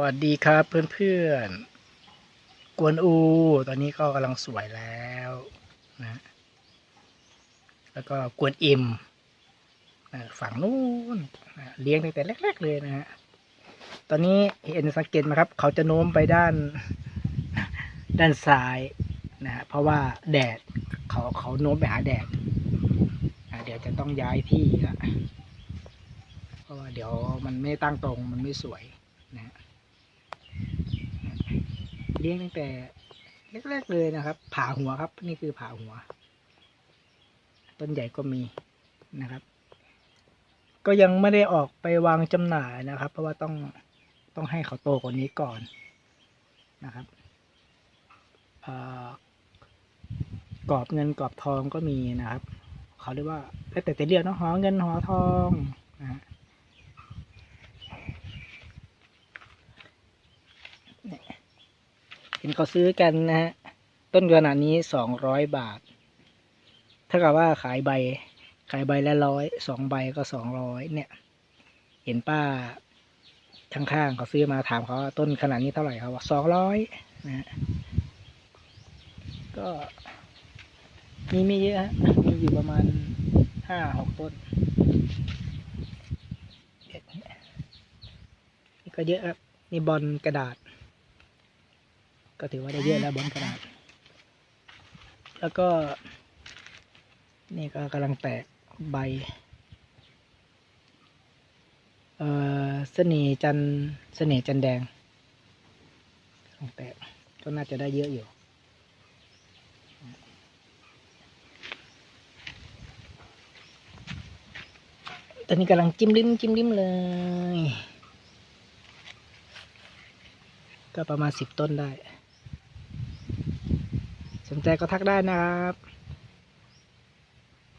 วัสดีครับเพื่อนๆ กวนอู ตอนนี้ก็กำลังสวยแล้วนะ แล้วก็กวนอิมฝั่งนู้นเลี้ยงตั้งแต่แรก ๆ เลยนะฮะ ตอนนี้เห็นสังเกตไหมครับ เขาจะโน้มไปด้าน ด้านซ้ายนะฮะเพราะว่าแดดเขาเขาโน้มไปหาแดดเดี๋ยวจะต้องย้ายที่ละเพราะว่าเดี๋ยวมันไม่ตั้งตรงมันไม่สวยนะฮะ ลี้ยงตั้งแต่แรกๆเลยนะครับ ผ่าหัวครับ นี่คือผ่าหัว ต้นใหญ่ก็มีนะครับ ก็ยังไม่ได้ออกไปวางจำหน่ายนะครับ เพราะว่าต้องต้องให้เขาโตกว่านี้ก่อนนะครับกรอบเงินกรอบทองก็มีนะครับ เขาเรียกว่าแล้วแต่จะเรียกเนาะหอเงินหอทองนะฮะเนี่ยเห็ นเขาซื้อกันนะฮะ ต้นขนาดนี้สองร้อยบาท ถ้ากับว่าขายใบ ขายใบละร้อย สองใบก็สองร้อยเนี่ย เห็นป้าข้างๆเขาซื้อมาถามเขาว่าต้นขนาดนี้เท่าไหร่เขาบอกสองร้อยนะฮะก็ มีไม่เยอะฮะ มีอยู่ประมาณห้าหกต้นนี่ก็เยอะครับนี่บอลกระดาษ ก็ถือว่าได้เยอะแล้วบอลกระดาษ แล้วก็ นี่ก็กำลังแตกใบ เอ่อเสน่ห์จันเสน่ห์จันแดงกำลังแตกก็น่าจะได้เยอะอยู่ตอนนี้กำลังจิ้มลิ้มจิ้มลิ้มเลย ก็ประมาณสิบต้นได้ สนใจก็ทักได้นะครับ